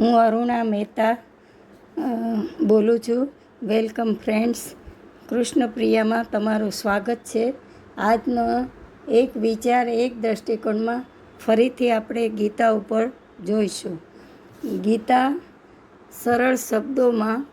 હું અરુણા મહેતા બોલું છું. Welcome friends. કૃષ્ણપ્રિયામાં તમારું સ્વાગત છે. આજનો એક વિચાર એક દૃષ્ટિકોણમાં ફરીથી આપણે ગીતા ઉપર જોઈશું. ગીતા સરળ શબ્દોમાં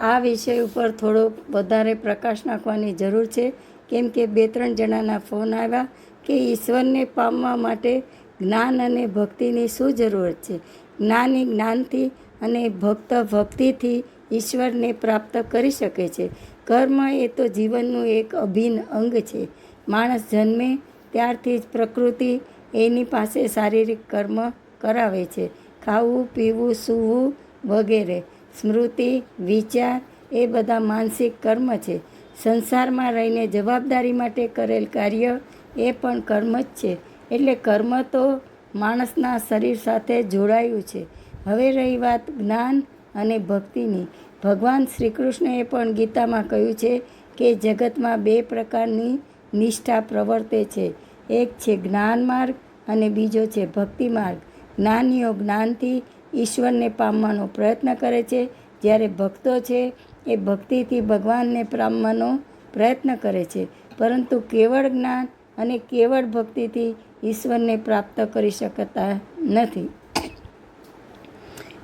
આ વિષય ઉપર થોડો વધારે પ્રકાશ નાખવાની જરૂર છે. કેમ કે બે ત્રણ જણાના ફોન આવ્યા કે ઈશ્વરને પામવા માટે જ્ઞાન અને ભક્તિની શું જરૂરત છે? જ્ઞાની જ્ઞાનથી અને ભક્ત ભક્તિથી ઈશ્વરને પ્રાપ્ત કરી શકે છે. કર્મ એ તો જીવનનું એક અભિન્ન અંગ છે. માણસ જન્મે ત્યારથી જ પ્રકૃતિ એની પાસે શારીરિક કર્મ કરાવે છે. ખાવું, પીવું, સૂવું વગેરે, સ્મૃતિ, વિચાર એ બધા માનસિક કર્મ છે. સંસારમાં રહીને જવાબદારી માટે કરેલ કાર્ય એ પણ કર્મ જ છે. એટલે કર્મ તો માણસના શરીર સાથે જોડાયું છે. હવે રહી વાત જ્ઞાન અને ભક્તિની. ભગવાન શ્રી કૃષ્ણએ પણ ગીતામાં કહ્યું છે કે જગતમાં બે પ્રકારની નિષ્ઠા પ્રવર્તે છે. એક છે જ્ઞાન માર્ગ અને બીજો છે ભક્તિ માર્ગ. જ્ઞાનીઓ જ્ઞાનથી ઈશ્વરને પામવાનો પ્રયત્ન કરે છે. જ્યારે ભક્તો છે, એ ભક્તિથી ભગવાનને પામવાનો પ્રયત્ન કરે છે. પરંતુ કેવળ જ્ઞાન અને કેવળ ભક્તિથી ઈશ્વરને પ્રાપ્ત કરી શકતા નથી.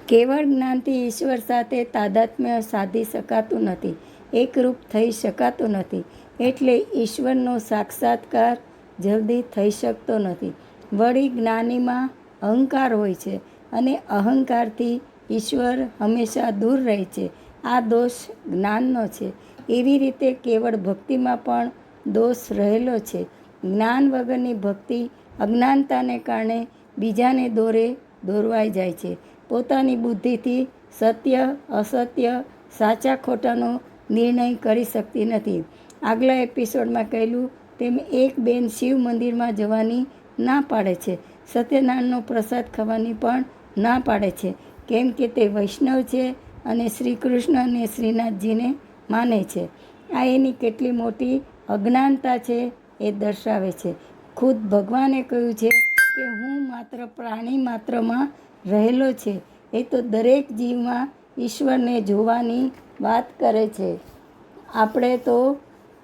કેવળ જ્ઞાનથી ઈશ્વર સાથે તાદાત્મ્ય સાધી શકાતું નથી, એકરૂપ થઈ શકાતું નથી, એટલે ઈશ્વરનો સાક્ષાત્કાર જલ્દી થઈ શકતો નથી. વળી જ્ઞાનીમાં અહંકાર હોય છે અને અહંકારથી ઈશ્વર હંમેશા દૂર રહે છે. આ દોષ જ્ઞાનનો છે. એવી રીતે કેવળ ભક્તિમાં પણ દોષ રહેલો છે. જ્ઞાન વગરની ભક્તિ અજ્ઞાનતાને કારણે બીજાને દોરે, દોરવાઈ જાય છે. પોતાની બુદ્ધિથી સત્ય, અસત્ય, સાચા ખોટાનો નિર્ણય કરી શકતી નથી. આગલા એપિસોડમાં કહેલું, તેમ એક બેન શિવ મંદિરમાં જવાની ના પાડે છે. સત્યનારાયણનો પ્રસાદ ખાવાની પણ ના પાડે છે. કેમ કે તે વૈષ્ણવ છે અને શ્રી કૃષ્ણ અને શ્રીનાથજીને માને છે. આ એની કેટલી મોટી અજ્ઞાનતા છે એ દર્શાવે છે. ખુદ ભગવાને કહ્યું છે કે હું માત્ર પ્રાણી માત્રમાં રહેલો છે. એ તો દરેક જીવમાં ઈશ્વરને જોવાની વાત કરે છે. આપણે તો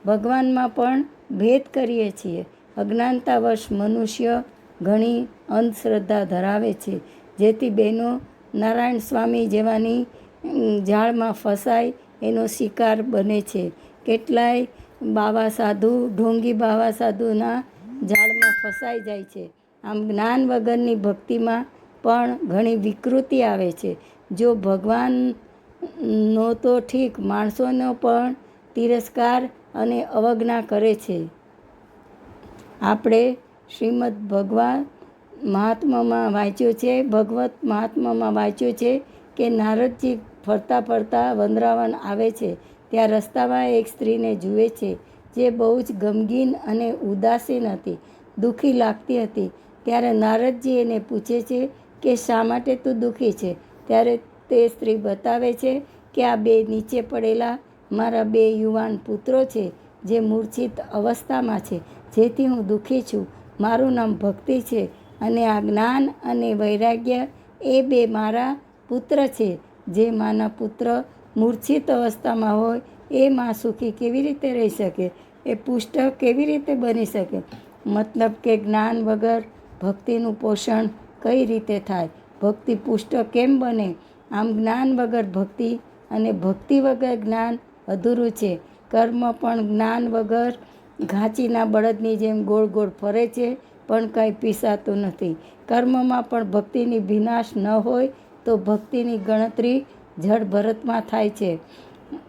ભગવાનમાં પણ ભેદ કરીએ છીએ. અજ્ઞાનતાવશ મનુષ્ય ઘણી અંધશ્રદ્ધા ધરાવે છે. જેથી બહેનો નારાયણ સ્વામી જેવાની જાળમાં ફસાય એનો શિકાર બને છે. કેટલાય બાવા સાધુ, ઢોંગી બાવા સાધુના જાળમાં ફસાઈ જાય છે. આમ જ્ઞાન વગરની ભક્તિમાં પણ ઘણી વિકૃતિ આવે છે. જો ભગવાનનો તો ઠીક, માણસોનો પણ તિરસ્કાર અને અવજ્ઞા કરે છે. આપણે શ્રીમદ ભગવાન મહાત્મામાં વાંચ્યું છે, ભગવત મહાત્મામાં વાંચ્યું છે કે નારદજી ફરતા ફરતા વંદરાવન આવે છે. ત્યાં રસ્તામાં એક સ્ત્રીને જુએ છે, જે બહુ જ ગમગીન અને ઉદાસીન હતી, દુઃખી લાગતી હતી. ત્યારે નારદજી એને પૂછે છે કે, શા માટે તું દુઃખી છે? ત્યારે તે સ્ત્રી બતાવે છે કે, આ બે નીચે પડેલા મારા બે યુવાન પુત્રો છે, જે મૂર્છિત અવસ્થામાં છે, જેથી હું દુઃખી છું. મારું નામ ભક્તિ છે અને આ જ્ઞાન અને વૈરાગ્ય એ બે મારા પુત્ર છે, જે માના પુત્ર મૂર્છિત અવસ્થામાં હોય, એ માં સુખી કેવી રીતે રહી શકે? એ પુષ્ટ કેવી રીતે બની શકે? મતલબ કે જ્ઞાન વગર ભક્તિનું પોષણ કઈ રીતે થાય? ભક્તિ પુષ્ટ કેમ બને? આમ જ્ઞાન વગર ભક્તિ અને ભક્તિ વગર જ્ઞાન અધૂરું છે. કર્મ પણ જ્ઞાન વગર ઘાંચીના બળદની જેમ ગોળ ગોળ ફરે છે, પણ કંઈ પીસાતું નથી. કર્મમાં પણ ભક્તિની વિનાશ ન હોય તો ભક્તિની ગણતરી જળ ભરતમાં થાય છે.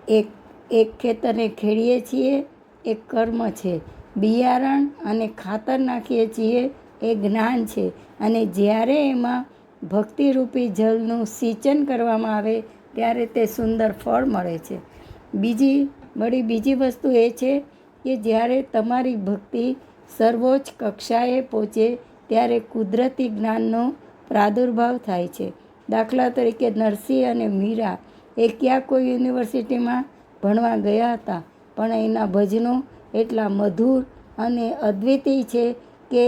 એક એક ખેતરને ખેડીએ છીએ એ કર્મ છે. બિયારણ અને ખાતર નાખીએ છીએ, એ જ્ઞાન છે. અને જ્યારે એમાં ભક્તિરૂપી જળનું સિંચન કરવામાં આવે, ત્યારે તે સુંદર ફળ મળે છે. બીજી, વળી બીજી વસ્તુ એ છે કે જ્યારે તમારી ભક્તિ સર્વોચ્ચ કક્ષાએ પહોંચે, ત્યારે કુદરતી જ્ઞાનનો પ્રાદુર્ભાવ થાય છે. દાખલા તરીકે નરસિંહ અને મીરા એ ક્યાં કોઈ યુનિવર્સિટીમાં ભણવા ગયા હતા, પણ એના ભજનો એટલા મધુર અને અદ્વિતીય છે કે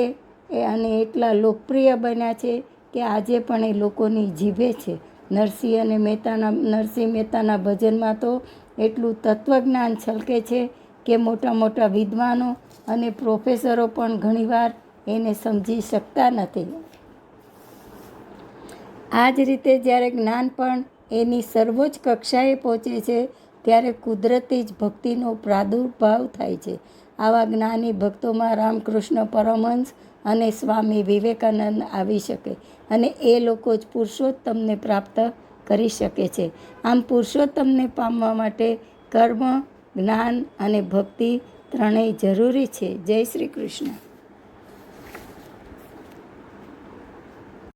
એ અને એટલા લોકપ્રિય બન્યા છે કે આજે પણ એ લોકોની જીભે છે. નરસિંહ અને મહેતાના, નરસિંહ મહેતાના ભજનમાં તો એટલું તત્વજ્ઞાન છલકે છે કે મોટા મોટા વિદ્વાનો અને પ્રોફેસરો પણ ઘણીવાર એને સમજી શકતા નથી. આ જ રીતે જ્યારે જ્ઞાન પણ એની સર્વોચ્ચ કક્ષાએ પહોંચે છે, ત્યારે કુદરતી જ ભક્તિનો પ્રાદુર્ભાવ થાય છે. આવા જ્ઞાની ભક્તોમાં રામકૃષ્ણ પરમહંસ અને સ્વામી વિવેકાનંદ આવી શકે અને એ લોકો જ પુરુષોત્તમને પ્રાપ્ત કરી શકે છે. આમ પુરુષોત્તમને પામવા માટે કર્મ, જ્ઞાન અને ભક્તિ ત્રણેય જરૂરી છે. જય શ્રી કૃષ્ણ.